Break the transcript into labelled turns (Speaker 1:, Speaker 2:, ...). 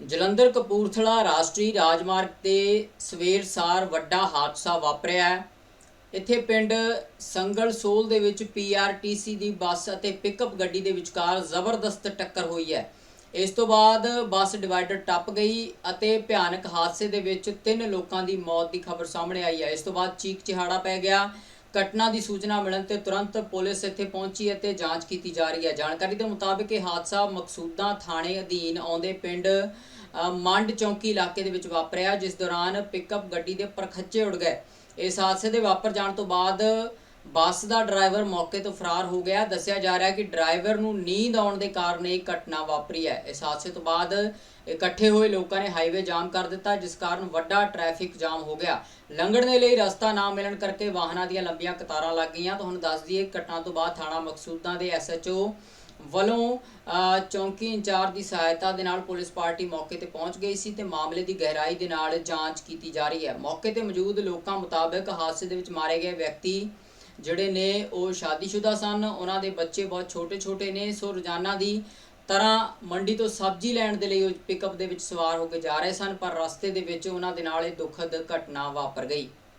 Speaker 1: ਜਲੰਧਰ ਕਪੂਰਥਲਾ ਰਾਸ਼ਟਰੀ ਰਾਜਮਾਰਗ ਤੇ ਸਵੇਰ ਸਾਰ ਵੱਡਾ ਹਾਦਸਾ ਵਾਪਰਿਆ ਹੈ। ਇੱਥੇ ਪਿੰਡ ਸੰਗਲ ਸੋਲ ਦੇ ਵਿੱਚ ਪੀਆਰਟੀਸੀ ਦੀ ਬੱਸ ਅਤੇ ਪਿਕਅਪ ਗੱਡੀ ਦੇ ਵਿਚਕਾਰ ਜ਼ਬਰਦਸਤ ਟੱਕਰ ਹੋਈ ਹੈ। ਇਸ ਤੋਂ ਬਾਅਦ ਬੱਸ ਡਿਵਾਈਡਰ ਟੱਪ ਗਈ ਅਤੇ ਭਿਆਨਕ ਹਾਦਸੇ ਦੇ ਵਿੱਚ ਤਿੰਨ ਲੋਕਾਂ ਦੀ ਮੌਤ ਦੀ ਖਬਰ ਸਾਹਮਣੇ ਆਈ ਹੈ। ਇਸ ਤੋਂ ਬਾਅਦ ਚੀਕ ਚਿਹਾੜਾ ਪੈ ਗਿਆ ਘਟਨਾ ਦੀ ਸੂਚਨਾ ਮਿਲਣ ਤੇ ਤੁਰੰਤ ਪੁਲਿਸ ਇੱਥੇ ਪਹੁੰਚੀ ਅਤੇ ਜਾਂਚ ਕੀਤੀ ਜਾ ਰਹੀ ਹੈ। ਜਾਣਕਾਰੀ ਦੇ ਮੁਤਾਬਕ ਇਹ ਹਾਦਸਾ ਮਕਸੂਦਾਂ ਥਾਣੇ ਅਧੀਨ ਆਉਂਦੇ ਪਿੰਡ ਮੰਡ ਚੌਂਕੀ ਇਲਾਕੇ ਦੇ ਵਿੱਚ ਵਾਪਰਿਆ, ਜਿਸ ਦੌਰਾਨ ਪਿਕਅਪ ਗੱਡੀ ਦੇ ਪਰਖੱਚੇ ਉੱਡ ਗਏ। ਇਸ ਹਾਦਸੇ ਦੇ ਵਾਪਰ ਜਾਣ ਤੋਂ ਬਾਅਦ ਬੱਸ ਦਾ ਡਰਾਈਵਰ ਮੌਕੇ ਤੋਂ ਫਰਾਰ ਹੋ ਗਿਆ। ਦੱਸਿਆ ਜਾ ਰਿਹਾ ਹੈ ਕਿ ਡਰਾਈਵਰ ਨੂੰ ਨੀਂਦ ਆਉਣ ਦੇ ਕਾਰਨ ਇਹ ਘਟਨਾ ਵਾਪਰੀ ਹੈ। ਇਸ ਹਾਦਸੇ ਤੋਂ ਬਾਅਦ ਇਕੱਠੇ ਹੋਏ ਲੋਕਾਂ ਨੇ ਹਾਈਵੇ ਜਾਮ ਕਰ ਦਿੱਤਾ ਜਿਸ ਕਾਰਨ ਵੱਡਾ ਟ੍ਰੈਫਿਕ ਜਾਮ ਹੋ ਗਿਆ। ਲੰਘਣ ਦੇ ਲਈ ਰਸਤਾ ਨਾ ਮਿਲਣ ਕਰਕੇ ਵਾਹਨਾਂ ਦੀਆਂ ਲੰਬੀਆਂ ਕਤਾਰਾਂ ਲੱਗ ਗਈਆਂ। ਤੁਹਾਨੂੰ ਦੱਸ ਦਈਏ ਘਟਨਾ ਤੋਂ ਬਾਅਦ ਥਾਣਾ ਮਕਸੂਦਾਂ ਦੇ ਐਸਐਚਓ ਵੱਲੋਂ ਅ, ਚੌਂਕੀ ਇੰਚਾਰਜ ਦੀ ਸਹਾਇਤਾ ਦੇ ਨਾਲ ਪੁਲਿਸ ਪਾਰਟੀ ਮੌਕੇ ਤੇ ਪਹੁੰਚ ਗਈ ਸੀ ਤੇ ਮਾਮਲੇ ਦੀ ਗਹਿਰਾਈ ਦੇ ਨਾਲ ਜਾਂਚ ਕੀਤੀ ਜਾ ਰਹੀ ਹੈ। ਮੌਕੇ ਤੇ ਮੌਜੂਦ ਲੋਕਾਂ ਮੁਤਾਬਕ ਹਾਦਸੇ ਦੇ ਵਿੱਚ ਮਾਰੇ ਗਏ ਵਿਅਕਤੀ ਜਿਹੜੇ ਨੇ ਉਹ ਸ਼ਾਦੀशुदा ਸਨ, ਉਹਨਾਂ ਦੇ ਬੱਚੇ ਬਹੁਤ ਛੋਟੇ-ਛੋਟੇ ਨੇ, ਸੋ ਰੋਜ਼ਾਨਾ ਦੀ ਤਰ੍ਹਾਂ ਮੰਡੀ ਤੋਂ ਸਬਜ਼ੀ ਲੈਣ ਦੇ ਲਈ ਉਹ ਪਿਕਅਪ ਦੇ ਵਿੱਚ ਸਵਾਰ ਹੋ ਕੇ ਜਾ ਰਹੇ ਸਨ, ਪਰ ਰਸਤੇ ਦੇ ਵਿੱਚ ਉਹਨਾਂ ਦੇ ਨਾਲ ਇਹ ਦੁਖਦ ਘਟਨਾ ਵਾਪਰ ਗਈ।